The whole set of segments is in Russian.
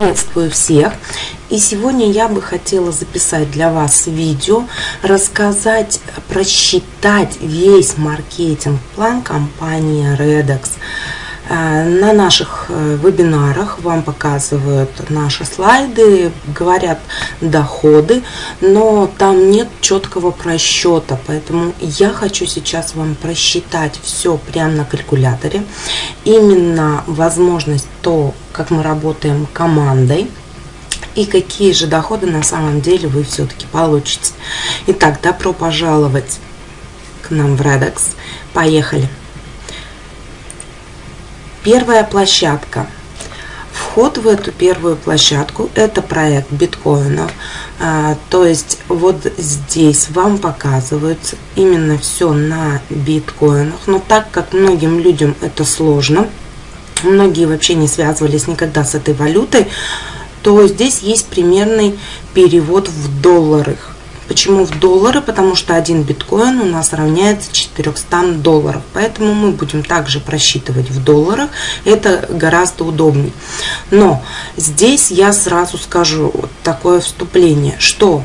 Приветствую всех! И сегодня я бы хотела записать для вас видео, рассказать, просчитать весь маркетинг-план компании Redex. Э, на наших э, вебинарах вам показывают наши слайды, говорят доходы, но там нет четкого просчета, поэтому я хочу сейчас вам просчитать все прямо на калькуляторе. Именно возможность то, как мы работаем командой, и какие же доходы на самом деле вы все-таки получите. Итак, добро пожаловать к нам в Redex. Поехали! Первая площадка. Вход в эту первую площадку – это проект биткоинов. А, то есть вот здесь вам показывается именно все на биткоинах. Но так как многим людям это сложно, многие вообще не связывались никогда с этой валютой, то здесь есть примерный перевод в долларах. Почему в доллары? Потому что один биткоин у нас равняется 400 долларов. Поэтому мы будем также просчитывать в долларах. Это гораздо удобнее. Но здесь я сразу скажу вот такое вступление, что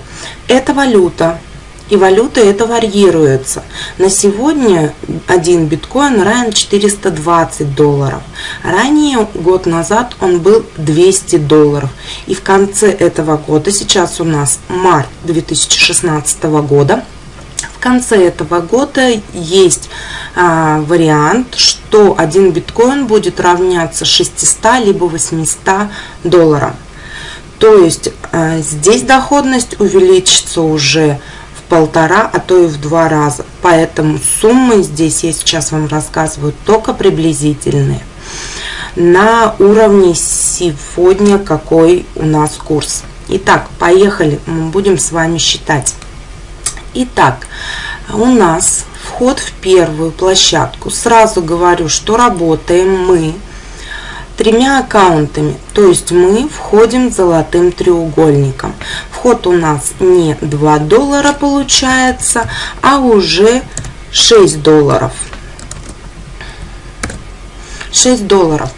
эта валюта и валюты это варьируется. На сегодня один биткоин равен 420 долларов. Ранее, год назад, он был 200 долларов. И в конце этого года, сейчас у нас март 2016 года, в конце этого года есть а, вариант, что один биткоин будет равняться 600 либо 800 долларам. То есть а, здесь доходность увеличится уже полтора, а то и в два раза. Поэтому суммы здесь я сейчас вам рассказываю только приблизительные. На уровне сегодня какой у нас курс. Итак, поехали, мы будем с вами считать. Итак, у нас вход в первую площадку. Сразу говорю, что работаем мы тремя аккаунтами. То есть мы входим золотым треугольником. Вход у нас не 2 доллара получается, а уже 6 долларов. 6 долларов.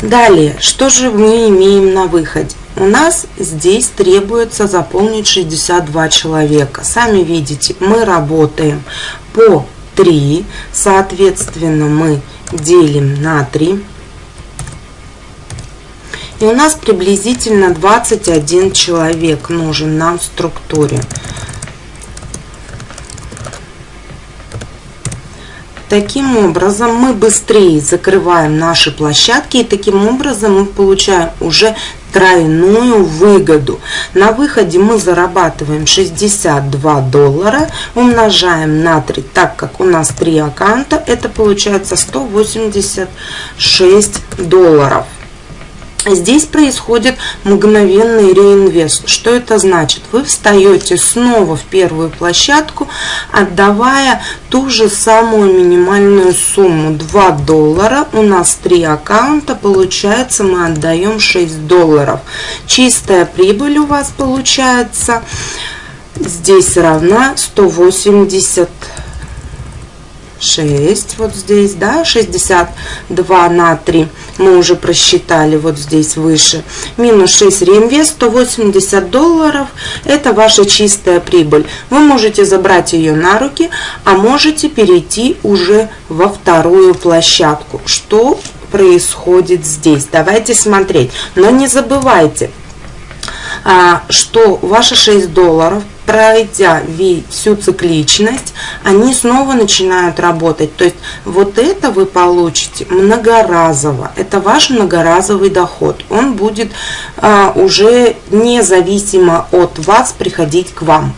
Далее, что же мы имеем на выходе? У нас здесь требуется заполнить 62 человека. Сами видите, мы работаем по 3, соответственно, мы делим на 3. И у нас приблизительно 21 человек нужен нам в структуре. Таким образом мы быстрее закрываем наши площадки и таким образом мы получаем уже тройную выгоду. На выходе мы зарабатываем 62 доллара, умножаем на 3, так как у нас 3 аккаунта, это получается 186 долларов. Здесь происходит мгновенный реинвест. Что это значит? Вы встаете снова в первую площадку, отдавая ту же самую минимальную сумму 2 доллара. У нас 3 аккаунта, получается мы отдаем 6 долларов. Чистая прибыль у вас получается здесь равна 180 6, вот здесь, да, 62 на 3, мы уже просчитали вот здесь выше, минус 6 реинвест, 180 долларов, это ваша чистая прибыль. Вы можете забрать ее на руки, а можете перейти уже во вторую площадку. Что происходит здесь? Давайте смотреть, но не забывайте, а, что ваши 6 долларов пройдя всю цикличность, они снова начинают работать. То есть вот это вы получите многоразово. Это ваш многоразовый доход. Он будет а, уже независимо от вас приходить к вам.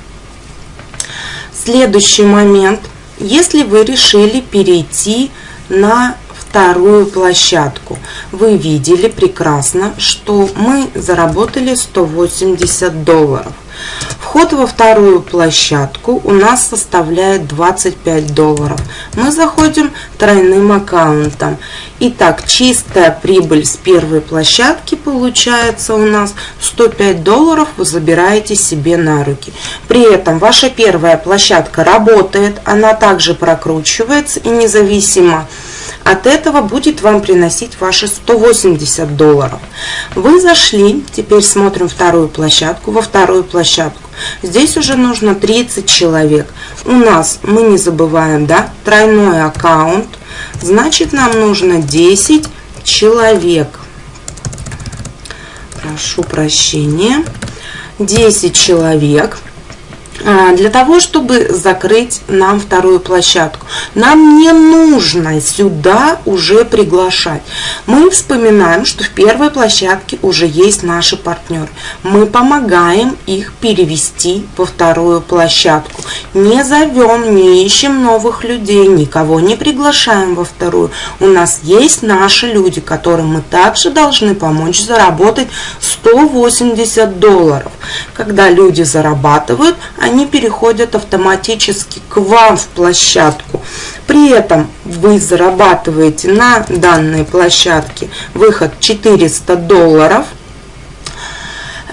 Следующий момент. Если вы решили перейти на вторую площадку. Вы видели прекрасно, что мы заработали 180 долларов. Вход во вторую площадку у нас составляет 25 долларов. Мы заходим тройным аккаунтом. Итак, чистая прибыль с первой площадки получается у нас 105 долларов вы забираете себе на руки. При этом ваша первая площадка работает, она также прокручивается и независимо от этого будет вам приносить ваши 180 долларов. Вы зашли, теперь смотрим вторую площадку, во вторую площадку. Здесь уже нужно 30 человек. У нас, мы не забываем, да, тройной аккаунт, значит нам нужно 10 человек. Прошу прощения. 10 человек – для того, чтобы закрыть нам вторую площадку. Нам не нужно сюда уже приглашать. Мы вспоминаем, что в первой площадке уже есть наши партнеры. Мы помогаем их перевести во вторую площадку. Не зовем, не ищем новых людей, никого не приглашаем во вторую. У нас есть наши люди, которым мы также должны помочь заработать 180 долларов. Когда люди зарабатывают, они переходят автоматически к вам в площадку. При этом вы зарабатываете на данной площадке выход 400 долларов.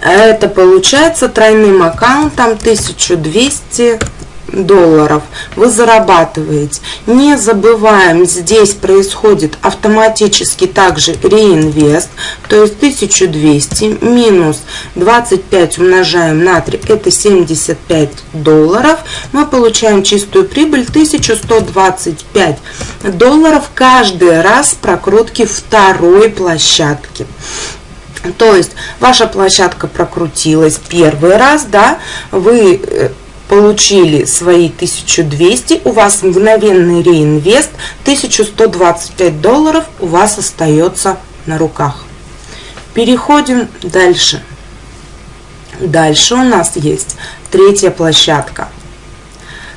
Это получается тройным аккаунтом 1200 долларов вы зарабатываете. Не забываем, здесь происходит автоматически также реинвест, то есть 1200 минус 25 умножаем на 3, это 75 долларов. Мы получаем чистую прибыль 1125 долларов каждый раз прокрутки второй площадки. То есть ваша площадка прокрутилась первый раз, да, вы э, получили свои 1200, у вас мгновенный реинвест, 1125 долларов у вас остается на руках. Переходим дальше. Дальше у нас есть третья площадка.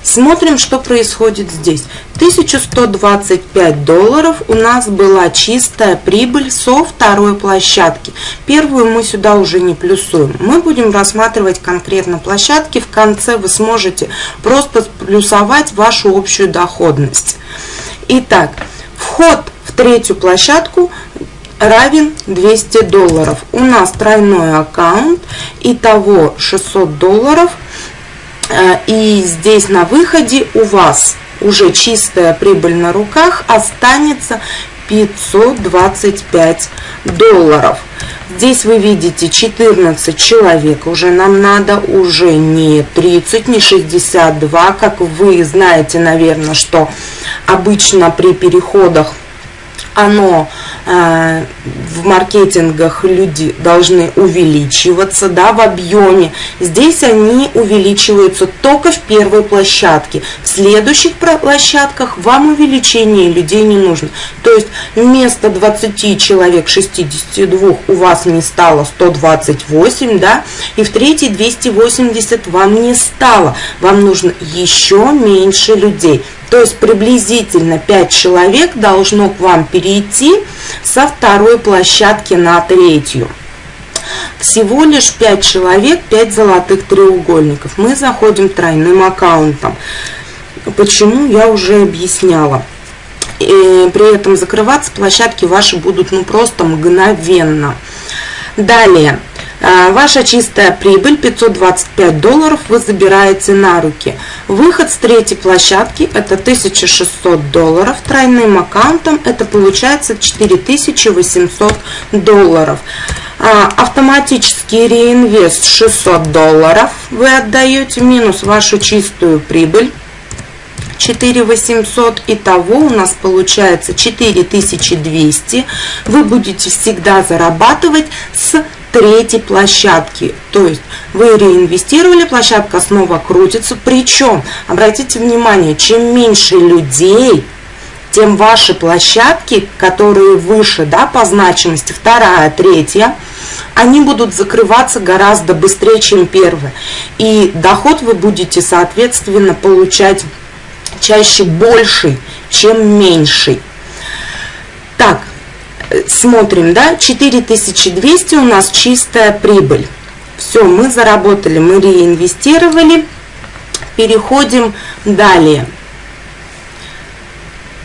Смотрим, что происходит здесь. 1125 долларов у нас была чистая прибыль со второй площадки. Первую мы сюда уже не плюсуем. Мы будем рассматривать конкретно площадки. В конце вы сможете просто плюсовать вашу общую доходность. Итак, вход в третью площадку равен 200 долларов. У нас тройной аккаунт, итого 600 долларов – Э, и здесь на выходе у вас уже чистая прибыль на руках останется 525 долларов. Здесь вы видите 14 человек. Уже нам надо уже не 30, не 62, как вы знаете, наверное, что обычно при переходах оно э, в маркетингах люди должны увеличиваться да, в объеме. Здесь они увеличиваются только в первой площадке. В следующих площадках вам увеличение людей не нужно. То есть вместо 20 человек 62 у вас не стало 128, да, и в третьей 280 вам не стало. Вам нужно еще меньше людей. То есть приблизительно 5 человек должно к вам перейти со второй площадки на третью. Всего лишь 5 человек, 5 золотых треугольников. Мы заходим тройным аккаунтом. Почему, я уже объясняла. И при этом закрываться площадки ваши будут ну просто мгновенно. Далее. А, ваша чистая прибыль 525 долларов вы забираете на руки. Выход с третьей площадки это 1600 долларов. Тройным аккаунтом это получается 4800 долларов. А, автоматический реинвест 600 долларов вы отдаете минус вашу чистую прибыль 4800. Итого у нас получается 4200. Вы будете всегда зарабатывать с третьей площадки. То есть вы реинвестировали, площадка снова крутится. Причем, обратите внимание, чем меньше людей, тем ваши площадки, которые выше да, по значимости, вторая, третья, они будут закрываться гораздо быстрее, чем первая. И доход вы будете, соответственно, получать чаще больший, чем меньший. Так, смотрим, да, 4200 у нас чистая прибыль. Все, мы заработали, мы реинвестировали. Переходим далее.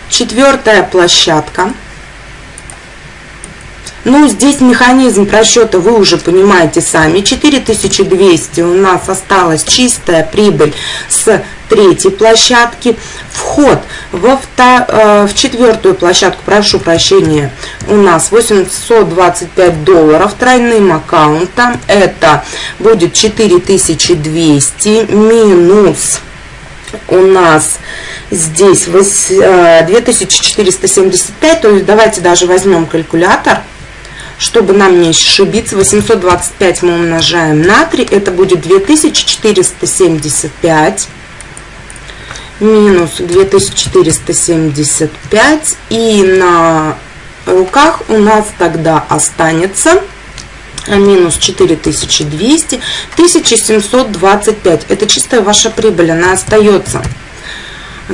Четвертая площадка. Ну, здесь механизм просчета вы уже понимаете сами. 4200 у нас осталась чистая прибыль с третьей площадки. Вход во втор... Э, в четвертую площадку, прошу прощения, у нас 825 долларов тройным аккаунтом. Это будет 4200 минус у нас здесь 2475, э, то есть давайте даже возьмем калькулятор – чтобы нам не ошибиться, 825 мы умножаем на 3, это будет 2475 минус 2475 и на руках у нас тогда останется минус 4200, 1725. Это чистая ваша прибыль, она остается.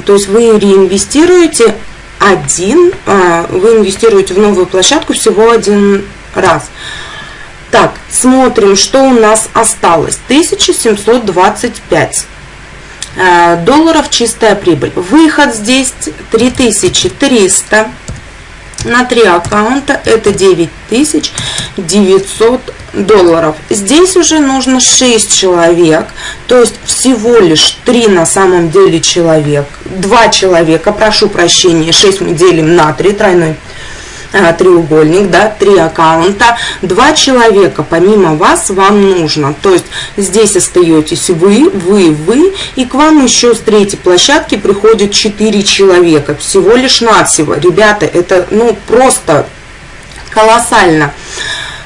То есть вы реинвестируете один, а, вы инвестируете в новую площадку всего один раз. Так, смотрим, что у нас осталось. 1725 а, долларов чистая прибыль. Выход здесь 3300 на три аккаунта это 9900 долларов. Здесь уже нужно 6 человек, то есть всего лишь 3 на самом деле человек. 2 человека, прошу прощения, 6 мы делим на 3, тройной треугольник, да, три аккаунта, два человека помимо вас вам нужно. То есть здесь остаетесь вы, вы, вы, и к вам еще с третьей площадки приходит четыре человека. Всего лишь навсего. Ребята, это ну просто колоссально.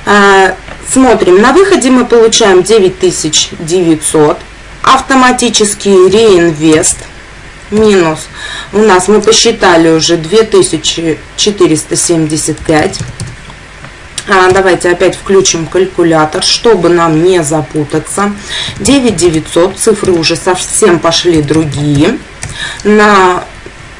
А, смотрим, на выходе мы получаем 9900, автоматический реинвест – минус. У нас мы посчитали уже 2475 а, давайте опять включим калькулятор чтобы нам не запутаться. 9900 цифры уже совсем пошли другие. На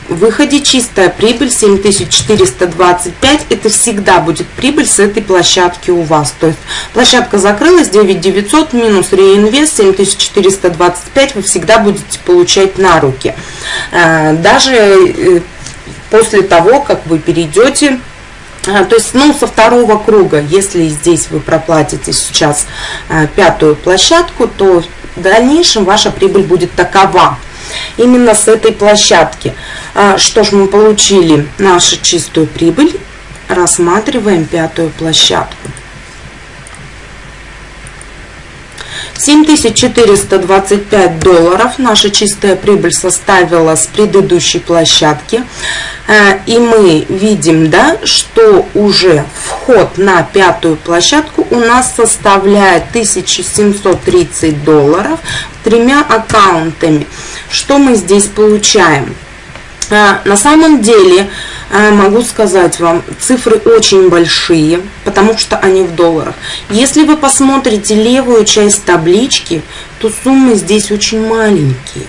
выходе чистая прибыль 7425 это всегда будет прибыль с этой площадки у вас. То есть площадка закрылась 9900 минус реинвест 7425 вы всегда будете получать на руки. Э, даже э, после того как вы перейдете э, то есть, ну, со второго круга, если здесь вы проплатите сейчас пятую площадку, то в дальнейшем ваша прибыль будет такова именно с этой площадки. А, что ж мы получили? Нашу чистую прибыль. Рассматриваем пятую площадку. 7425 долларов наша чистая прибыль составила с предыдущей площадки. А, и мы видим, да, что уже вход на пятую площадку у нас составляет 1730 долларов тремя аккаунтами. Что мы здесь получаем? А, на самом деле, могу сказать вам, цифры очень большие, потому что они в долларах. Если вы посмотрите левую часть таблички, то суммы здесь очень маленькие.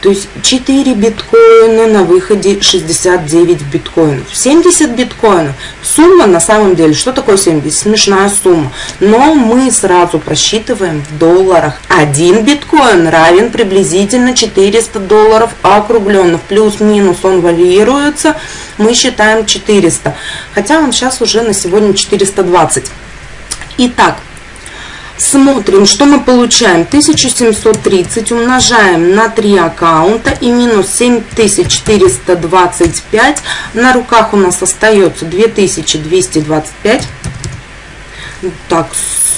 То есть 4 биткоина на выходе 69 биткоинов. 70 биткоинов. Сумма на самом деле, что такое 70? Смешная сумма. Но мы сразу просчитываем в долларах. Один биткоин равен приблизительно 400 долларов округленных. Плюс-минус он варьируется. Мы считаем 400. Хотя он сейчас уже на сегодня 420. Итак, Смотрим, что мы получаем. 1730 умножаем на 3 аккаунта и минус 7425. На руках у нас остается 2225. Так,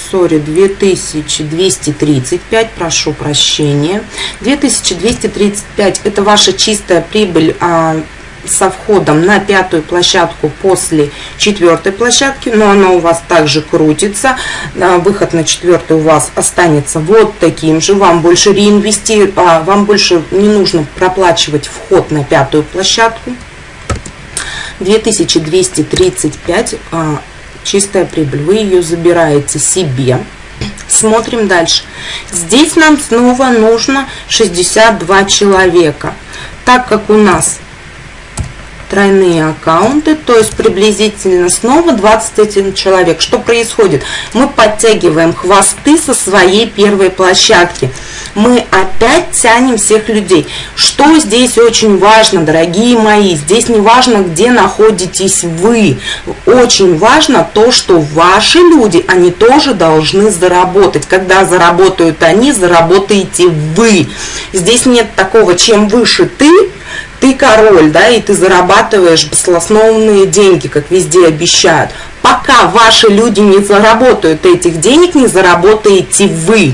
сори, 2235, прошу прощения. 2235 это ваша чистая прибыль а, со входом на пятую площадку после четвертой площадки, но она у вас также крутится. Выход на четвертую у вас останется вот таким же. Вам больше реинвестировать, а, вам больше не нужно проплачивать вход на пятую площадку. 2235 а, чистая прибыль. Вы ее забираете себе. Смотрим дальше. Здесь нам снова нужно 62 человека. Так как у нас тройные аккаунты, то есть приблизительно снова 21 человек. Что происходит? Мы подтягиваем хвосты со своей первой площадки. Мы опять тянем всех людей. Что здесь очень важно, дорогие мои? Здесь не важно, где находитесь вы. Очень важно то, что ваши люди, они тоже должны заработать. Когда заработают они, заработаете вы. Здесь нет такого, чем выше ты, ты король, да, и ты зарабатываешь баслосновные деньги, как везде обещают. Пока ваши люди не заработают этих денег, не заработаете вы.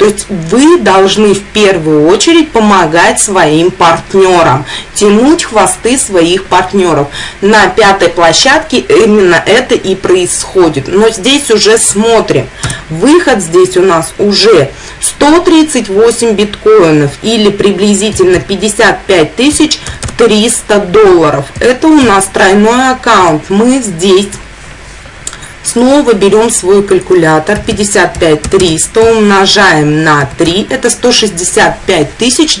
То есть вы должны в первую очередь помогать своим партнерам, тянуть хвосты своих партнеров. На пятой площадке именно это и происходит. Но здесь уже смотрим. Выход здесь у нас уже 138 биткоинов или приблизительно 55 тысяч 300 долларов. Это у нас тройной аккаунт. Мы здесь Снова берем свой калькулятор 55 300 умножаем на 3. Это 165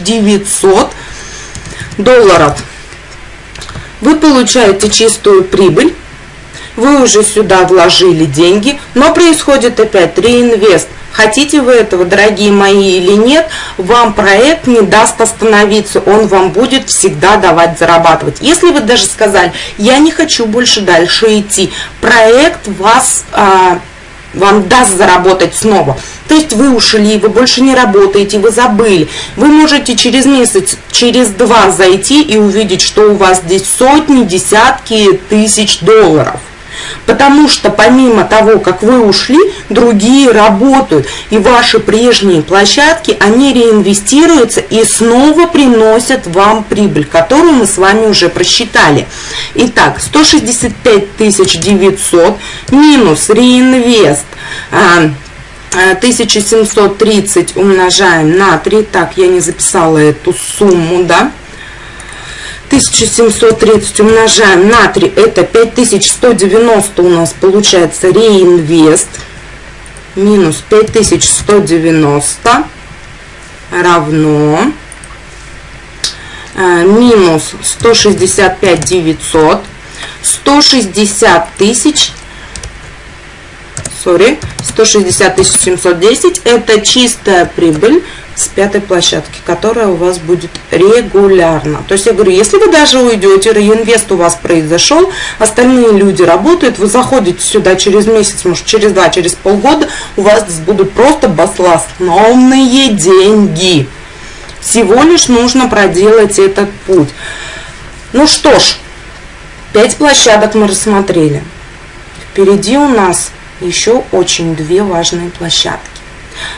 900 долларов. Вы получаете чистую прибыль. Вы уже сюда вложили деньги, но происходит опять реинвест. Хотите вы этого, дорогие мои, или нет, вам проект не даст остановиться, он вам будет всегда давать зарабатывать. Если вы даже сказали, я не хочу больше дальше идти, проект вас... А, вам даст заработать снова. То есть вы ушли, вы больше не работаете, вы забыли. Вы можете через месяц, через два зайти и увидеть, что у вас здесь сотни, десятки тысяч долларов. Потому что помимо того, как вы ушли, другие работают. И ваши прежние площадки, они реинвестируются и снова приносят вам прибыль, которую мы с вами уже просчитали. Итак, 165 900 минус реинвест. 1730 а, умножаем на 3. Так, я не записала эту сумму, да? 1730 умножаем на 3, это 5190 у нас получается реинвест. Минус 5190 равно э, минус 165 900 160 тысяч сори 160 710 это чистая прибыль с пятой площадки, которая у вас будет регулярно. То есть я говорю, если вы даже уйдете, реинвест у вас произошел, остальные люди работают, вы заходите сюда через месяц, может через два, через полгода, у вас будут просто баслосновные деньги. Всего лишь нужно проделать этот путь. Ну что ж, пять площадок мы рассмотрели. Впереди у нас еще очень две важные площадки.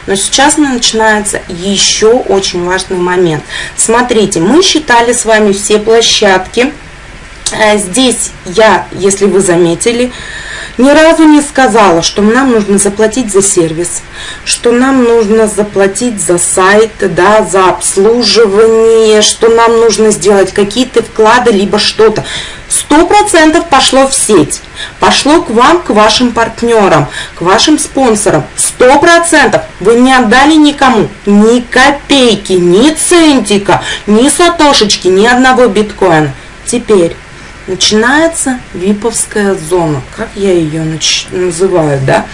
Но сейчас начинается еще очень важный момент. Смотрите, мы считали с вами все площадки. Э, здесь я, если вы заметили, ни разу не сказала, что нам нужно заплатить за сервис, что нам нужно заплатить за сайт, да, за обслуживание, что нам нужно сделать какие-то вклады, либо что-то. Сто процентов пошло в сеть, пошло к вам, к вашим партнерам, к вашим спонсорам. Сто процентов вы не отдали никому ни копейки, ни центика, ни сатошечки, ни одного биткоина. Теперь начинается виповская зона, как я ее называю, да.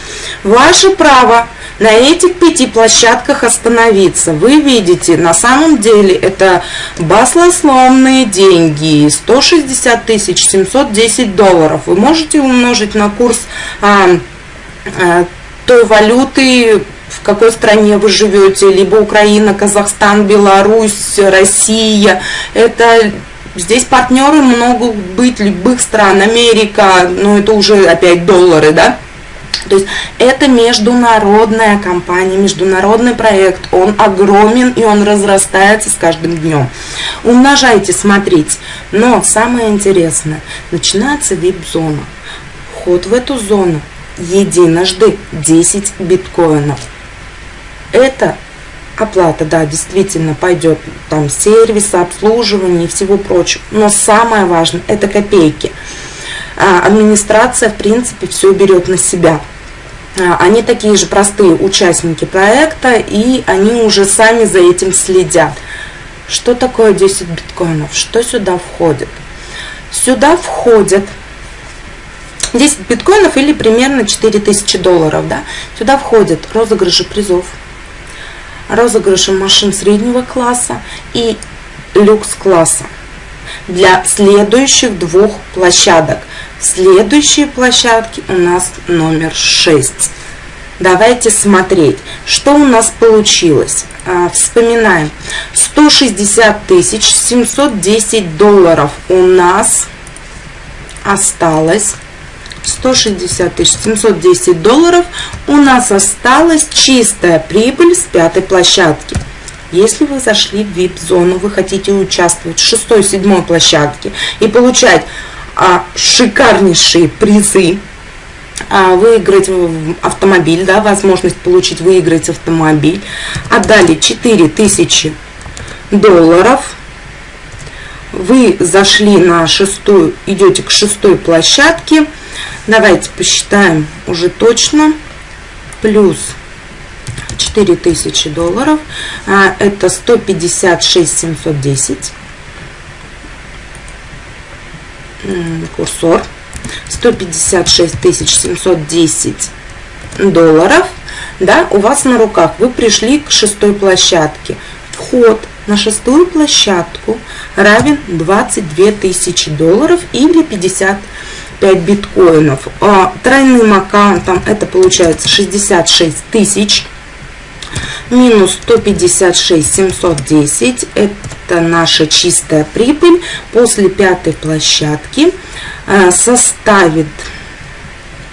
Ваше право на этих пяти площадках остановиться. Вы видите, на самом деле это баслословные деньги, 160 тысяч 710 долларов. Вы можете умножить на курс а, а, той валюты, в какой стране вы живете, либо Украина, Казахстан, Беларусь, Россия. Это Здесь партнеры могут быть любых стран, Америка, ну это уже опять доллары, да? То есть это международная компания, международный проект, он огромен и он разрастается с каждым днем. Умножайте, смотрите. Но самое интересное, начинается вип-зона. Вход в эту зону единожды 10 биткоинов. Это оплата, да, действительно пойдет там сервис, обслуживание и всего прочего. Но самое важное – это копейки. А, администрация, в принципе, все берет на себя. А, они такие же простые участники проекта, и они уже сами за этим следят. Что такое 10 биткоинов? Что сюда входит? Сюда входят 10 биткоинов или примерно 4000 долларов. Да? Сюда входят розыгрыши призов, розыгрышем машин среднего класса и люкс-класса для следующих двух площадок. Следующие площадки у нас номер 6. Давайте смотреть, что у нас получилось. А, вспоминаем. 160 тысяч 710 долларов у нас осталось 160 тысяч 710 долларов у нас осталась чистая прибыль с пятой площадки. Если вы зашли в VIP-зону, вы хотите участвовать в шестой, седьмой площадке и получать а, шикарнейшие призы, а, выиграть автомобиль, да, возможность получить, выиграть автомобиль, отдали 4000 долларов, вы зашли на шестую, идете к шестой площадке, давайте посчитаем уже точно, плюс 4000 долларов, а, это 156 710, курсор, 156 710 долларов, да, у вас на руках, вы пришли к шестой площадке, вход на шестую площадку равен 22 тысячи долларов или 55 биткоинов. А тройным аккаунтом это получается 66 тысяч минус 156 710 это наша чистая прибыль. После пятой площадки э, составит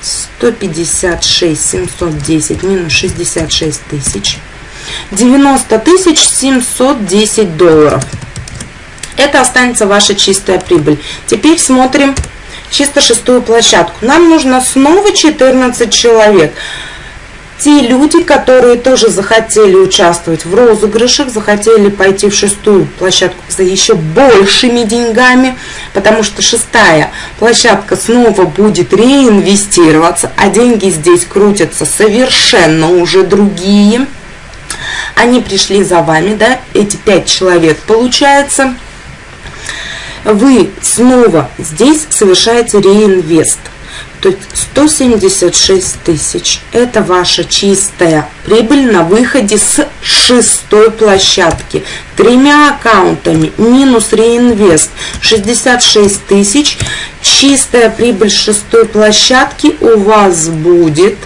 156 710 минус 66 тысяч. 90 тысяч 710 долларов. Это останется ваша чистая прибыль. Теперь смотрим чисто шестую площадку нам нужно снова 14 человек те люди, которые тоже захотели участвовать в розыгрышах, захотели пойти в шестую площадку за еще большими деньгами, потому что шестая площадка снова будет реинвестироваться, а деньги здесь крутятся совершенно уже другие. Они пришли за вами, да, эти пять человек получается. Вы снова здесь совершаете реинвест – то есть 176 тысяч. Это ваша чистая прибыль на выходе с шестой площадки. Тремя аккаунтами минус реинвест 66 тысяч. Чистая прибыль шестой площадки у вас будет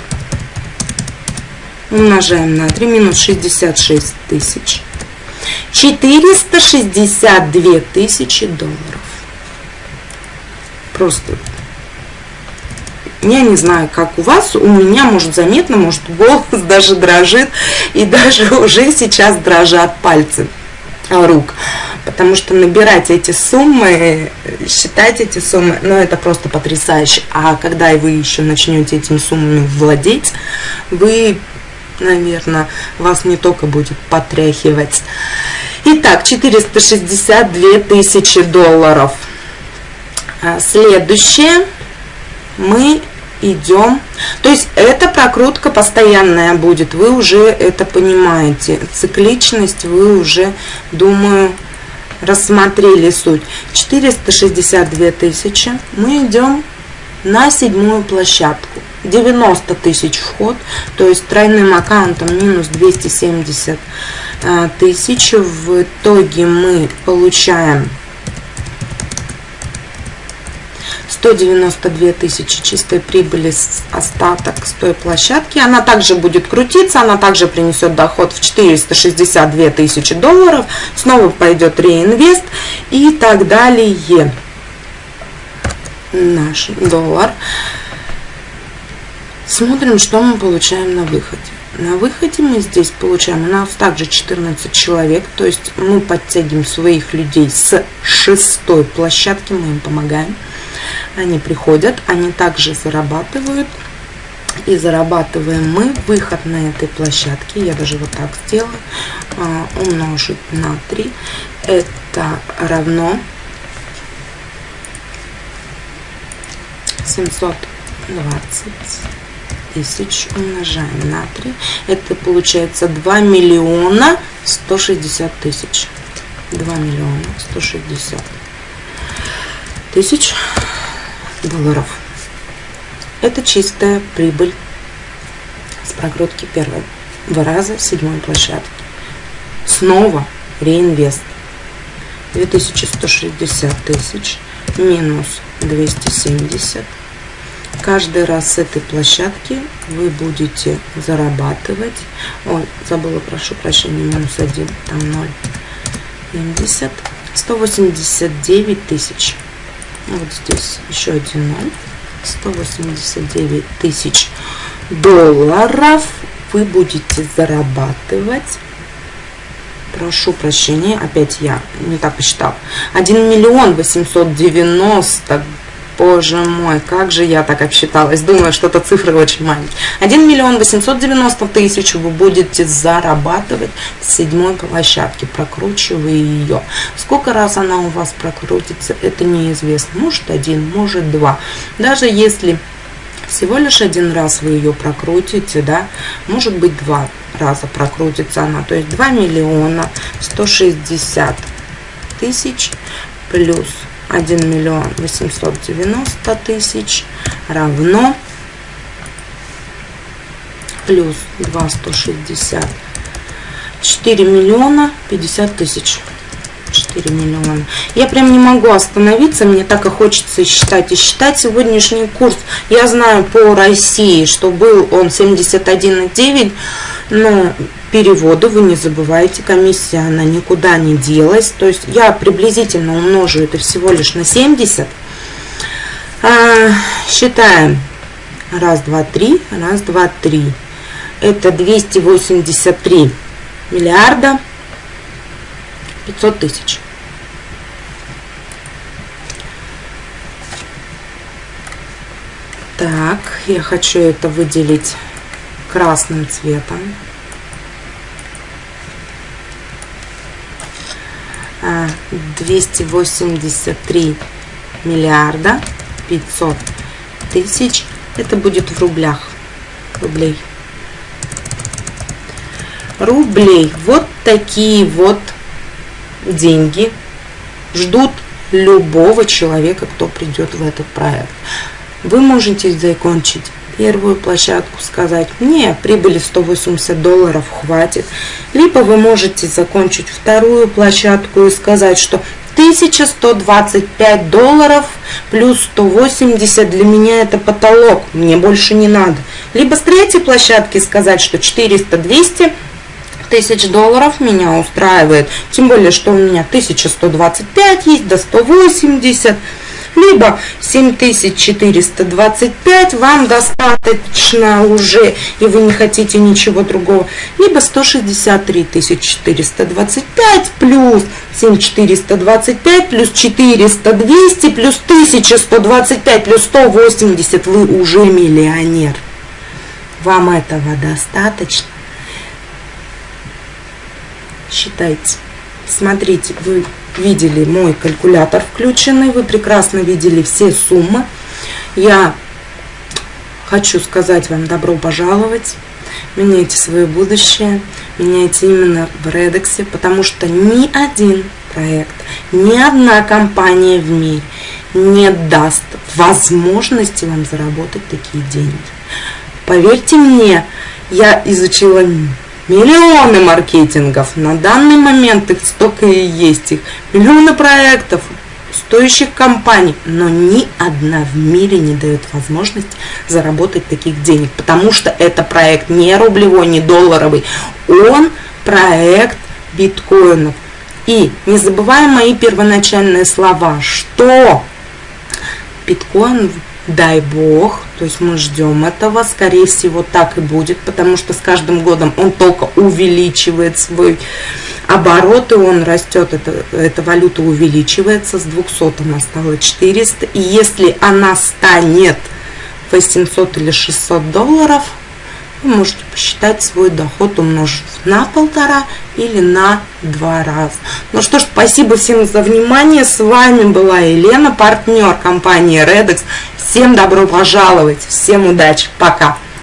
умножаем на 3 минус 66 тысяч 462 тысячи долларов просто я не знаю, как у вас, у меня, может, заметно, может, голос даже дрожит, и даже уже сейчас дрожат пальцы рук. Потому что набирать эти суммы, считать эти суммы, ну, это просто потрясающе. А когда вы еще начнете этими суммами владеть, вы, наверное, вас не только будет потряхивать. Итак, 462 тысячи долларов. А следующее мы идем. То есть эта прокрутка постоянная будет, вы уже это понимаете. Цикличность вы уже, думаю, рассмотрели суть. 462 тысячи. Мы идем на седьмую площадку. 90 тысяч вход, то есть тройным аккаунтом минус 270 э, тысяч. В итоге мы получаем 192 тысячи чистой прибыли с остаток с той площадки. Она также будет крутиться, она также принесет доход в 462 тысячи долларов. Снова пойдет реинвест и так далее. Наш доллар. Смотрим, что мы получаем на выходе. На выходе мы здесь получаем, у нас также 14 человек, то есть мы подтягиваем своих людей с шестой площадки, мы им помогаем. Они приходят, они также зарабатывают. И зарабатываем мы выход на этой площадке. Я даже вот так сделаю. А, умножить на 3. Это равно 720 тысяч умножаем на 3. Это получается 2 миллиона 160 тысяч. 2 миллиона 160 тысяч долларов. Это чистая прибыль с прокрутки первого раза седьмой площадки. снова реинвест. 2160 тысяч минус 270. Каждый раз с этой площадки вы будете зарабатывать. Ой, забыла, прошу прощения, минус 1, там 0. 70. 189 тысяч. Вот здесь еще один 0. 189 тысяч долларов вы будете зарабатывать прошу прощения, опять я не так посчитал, 1 миллион 890, боже мой, как же я так обсчиталась, думаю, что это цифры очень маленькие. 1 миллион 890 тысяч вы будете зарабатывать с седьмой площадки, прокручивая ее. Сколько раз она у вас прокрутится, это неизвестно. Может один, может два. Даже если всего лишь один раз вы ее прокрутите, да, может быть два раза прокрутится она, то есть 2 миллиона 160 тысяч плюс 1 миллион 890 тысяч равно плюс 2 160 4 миллиона 50 тысяч 4 миллиона. Я прям не могу остановиться, мне так и хочется считать. И считать сегодняшний курс. Я знаю по России, что был он 71,9, но переводы вы не забывайте, комиссия она никуда не делась. То есть я приблизительно умножу это всего лишь на 70. А, считаем. Раз, два, три. Раз, два, три. Это 283 миллиарда 500 тысяч. Так, я хочу это выделить красным цветом. 283 миллиарда 500 тысяч. Это будет в рублях. Рублей. Рублей. Вот такие вот деньги ждут любого человека, кто придет в этот проект. Вы можете закончить первую площадку, сказать, мне прибыли 180 долларов хватит. Либо вы можете закончить вторую площадку и сказать, что 1125 долларов плюс 180 для меня это потолок, мне больше не надо. Либо с третьей площадки сказать, что 400-200 тысяч долларов меня устраивает. Тем более, что у меня 1125 есть, до 180 либо 7425 вам достаточно уже, и вы не хотите ничего другого, либо 163 425 плюс 7425 плюс 400 200 плюс 1125 плюс 180 вы уже миллионер. Вам этого достаточно? Считайте. Смотрите, вы видели мой калькулятор включенный, вы прекрасно видели все суммы. Я хочу сказать вам добро пожаловать, меняйте свое будущее, меняйте именно в Редексе, потому что ни один проект, ни одна компания в мире не даст возможности вам заработать такие деньги. Поверьте мне, я изучила миллионы маркетингов. На данный момент их столько и есть их. Миллионы проектов, стоящих компаний, но ни одна в мире не дает возможность заработать таких денег, потому что это проект не рублевой, не долларовый, он проект биткоинов. И не забываем мои первоначальные слова, что биткоин дай бог, то есть мы ждем этого, скорее всего так и будет, потому что с каждым годом он только увеличивает свой оборот, и он растет, это, эта валюта увеличивается, с 200 она стала 400, и если она станет 800 или 600 долларов, вы можете посчитать свой доход, умножить на полтора или на два раза. Ну что ж, спасибо всем за внимание. С вами была Елена, партнер компании Redex. Всем добро пожаловать, всем удачи, пока!